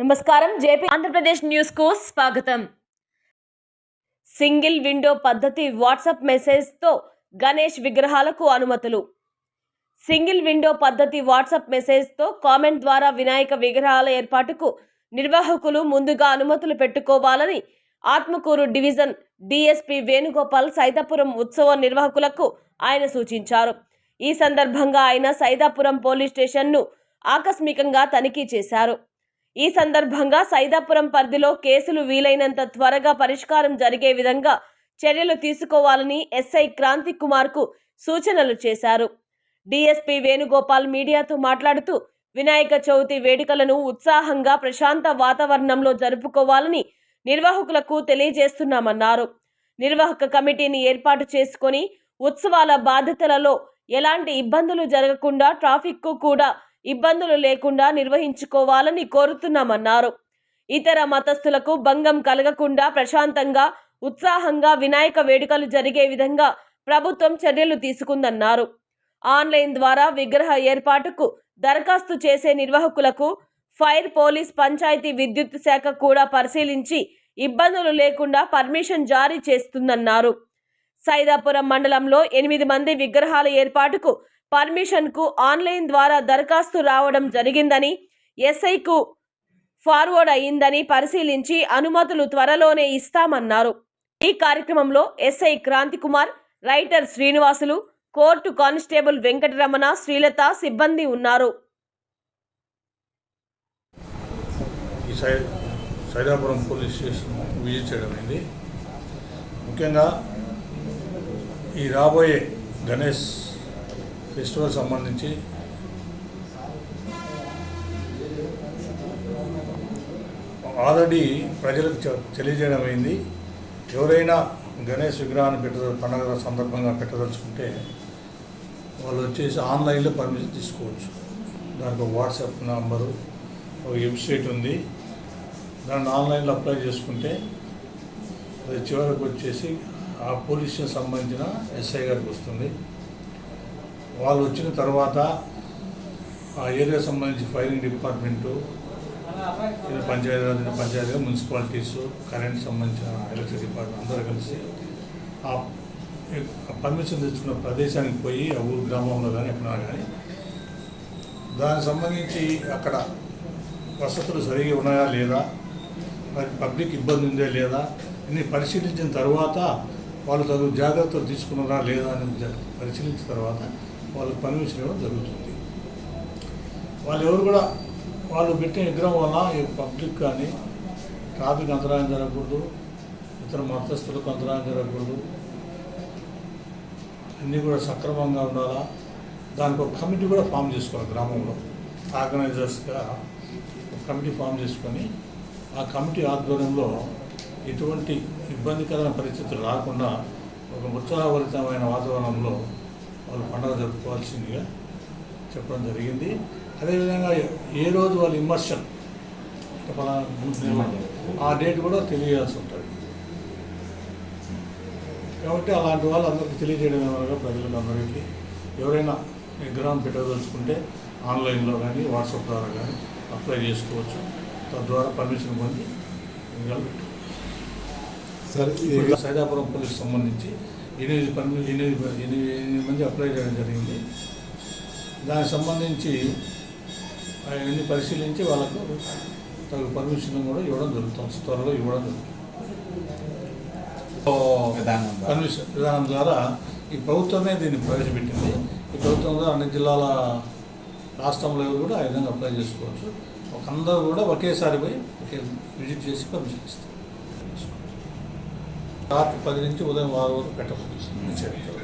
నమస్కారం. జేపీ ఆంధ్రప్రదేశ్ న్యూస్కు స్వాగతం. సింగిల్ విండో పద్ధతి వాట్సాప్ మెసేజ్తో గణేష్ విగ్రహాలకు అనుమతులు. సింగిల్ విండో పద్ధతి వాట్సాప్ మెసేజ్తో కామెంట్ ద్వారా వినాయక విగ్రహాల ఏర్పాటుకు నిర్వాహకులు ముందుగా అనుమతులు పెట్టుకోవాలని ఆత్మకూరు డివిజన్ డిఎస్పి వేణుగోపాల్ సైదాపురం ఉత్సవ నిర్వాహకులకు ఆయన సూచించారు. ఈ సందర్భంగా ఆయన సైదాపురం పోలీస్ స్టేషన్ను ఆకస్మికంగా తనిఖీ చేశారు. ఈ సందర్భంగా సైదాపురం పరిధిలో కేసులు వీలైనంత త్వరగా పరిష్కారం జరిగే విధంగా చర్యలు తీసుకోవాలని ఎస్ఐ క్రాంతి కుమార్కు సూచనలు చేశారు. డిఎస్పీ వేణుగోపాల్ మీడియాతో మాట్లాడుతూ వినాయక చవితి వేడుకలను ఉత్సాహంగా ప్రశాంత వాతావరణంలో జరుపుకోవాలని నిర్వాహకులకు తెలియజేస్తున్నామన్నారు. నిర్వాహక కమిటీని ఏర్పాటు చేసుకొని ఉత్సవాల బాధ్యతలలో ఎలాంటి ఇబ్బందులు జరగకుండా ట్రాఫిక్కు కూడా ఇబ్బందులు లేకుండా నిర్వహించుకోవాలని కోరుతున్నామన్నారు. ఇతర మతస్థులకు భంగం కలగకుండా ప్రశాంతంగా ఉత్సాహంగా వినాయక వేడుకలు జరిగే విధంగా ప్రభుత్వం చర్యలు తీసుకుందన్నారు. ఆన్లైన్ ద్వారా విగ్రహ ఏర్పాటుకు దరఖాస్తు చేసే నిర్వాహకులకు ఫైర్ పోలీస్ పంచాయతీ విద్యుత్ శాఖ కూడా పరిశీలించి ఇబ్బందులు లేకుండా పర్మిషన్ జారీ చేస్తుందన్నారు. సైదాపురం మండలంలో ఎనిమిది మంది విగ్రహాల ఏర్పాటుకు పర్మిషన్కు ఆన్లైన్ ద్వారా దరఖాస్తు రావడం జరిగిందని ఎస్ఐకు ఫార్వర్డ్ అయిందని పరిశీలించి అనుమతులు త్వరలోనే ఇస్తామన్నారు. ఈ కార్యక్రమంలో SI Kranthi Kumar writer Srinivasulu court constable Venkataramana Srilatha సిబ్బంది ఉన్నారు. సైదాపురం పోలీస్ స్టేషన్ విజిట్ చేయడమైంది ముఖ్యంగా ఈ రాబోయే గణేష్ ఫెస్టివల్ సంబంధించి. ఆల్రెడీ ప్రజలకు తెలియజేయడం అయింది. ఎవరైనా గణేష్ విగ్రహాన్ని పెట్టద పండగ సందర్భంగా పెట్టదలుచుకుంటే వాళ్ళు వచ్చేసి ఆన్లైన్లో పర్మిషన్ తీసుకోవచ్చు. దానికి ఒక వాట్సాప్ నంబరు ఒక వెబ్సైట్ ఉంది. దాన్ని ఆన్లైన్లో అప్లై చేసుకుంటే అది చివరికి వచ్చేసి ఆ పోలీస్ స్టేషన్ సంబంధించిన ఎస్ఐ గారికి వస్తుంది. వాళ్ళు వచ్చిన తర్వాత ఆ ఏరియా సంబంధించి ఫైరింగ్ డిపార్ట్మెంటు పంచాయతీ పంచాయతీరాజ్ ఇది మున్సిపాలిటీస్ కరెంట్ సంబంధించిన ఎలక్ట్రిక్ డిపార్ట్మెంట్ అందరూ కలిసి ఆ పర్మిషన్ తెచ్చుకున్న ప్రదేశానికి పోయి ఆ ఊరు గ్రామంలో కానీ ఎక్కడా కానీ దానికి సంబంధించి అక్కడ వసతులు సరిగా ఉన్నాయా లేదా మరి పబ్లిక్ ఇబ్బంది ఉందా లేదా ఇన్ని పరిశీలించిన తర్వాత వాళ్ళు తగు జాగ్రత్తలు తీసుకున్నారా లేదా అని పరిశీలించిన తర్వాత వాళ్ళకి పర్మిషన్ ఇవ్వడం జరుగుతుంది. వాళ్ళు ఎవరు కూడా వాళ్ళు పెట్టిన విగ్రహం వల్ల ఈ పబ్లిక్ కానీ ట్రాఫిక్ అంతరాయం జరగకూడదు ఇతర మతస్థులకు అంతరాయం జరగకూడదు అన్నీ కూడా సక్రమంగా ఉండాలా? దానికి ఒక కమిటీ కూడా ఫామ్ చేసుకోవాలి గ్రామంలో. ఆర్గనైజర్స్గా ఒక కమిటీ ఫామ్ చేసుకొని ఆ కమిటీ ఆధ్వర్యంలో ఎటువంటి ఇబ్బందికరమైన పరిస్థితులు రాకుండా ఒక ఉత్సాహభరితమైన వాతావరణంలో వాళ్ళు పండుగ జరుపుకోవాల్సిందిగా చెప్పడం జరిగింది. అదేవిధంగా ఏ రోజు వాళ్ళ ఇమ్మర్షన్ ఫలానా ఆ డేట్ కూడా తెలియాల్సి ఉంటుంది. కాబట్టి అలాంటి వాళ్ళు అందరికీ తెలియజేయడం ఏమనగా ప్రజలకు అందరికీ ఎవరైనా విగ్రహం పెట్టదలుచుకుంటే ఆన్లైన్లో కానీ వాట్సాప్ ద్వారా కానీ అప్లై చేసుకోవచ్చు. తద్వారా పర్మిషన్ పొంది విగ్రహాలు పెట్టుకోవచ్చు సైదాపురం పోలీస్ సంబంధించి ఎనిమిది పర్మి ఎనిమిది ఎనిమిది ఎనిమిది మంది అప్లై చేయడం జరిగింది. దానికి సంబంధించి అవన్నీ పరిశీలించి వాళ్ళకు తగు పర్మిషన్ కూడా ఇవ్వడం జరుగుతుంది త్వరలో ఇవ్వడం జరుగుతుంది. పర్మిషన్ విధానం ద్వారా ఈ ప్రభుత్వమే దీన్ని ప్రవేశపెట్టింది. ఈ ప్రభుత్వం ద్వారా అన్ని జిల్లాల రాష్ట్రంలో కూడా ఆ విధంగా అప్లై చేసుకోవచ్చు. ఒక అందరూ కూడా ఒకేసారి పోయి విజిట్ చేసి పర్మిషన్ ఇస్తారు. രാത്രി പതിനഞ്ച് മുതൽ മാറുന്നത് പെട്ടെന്ന്. നിശ്ചയിച്ചത്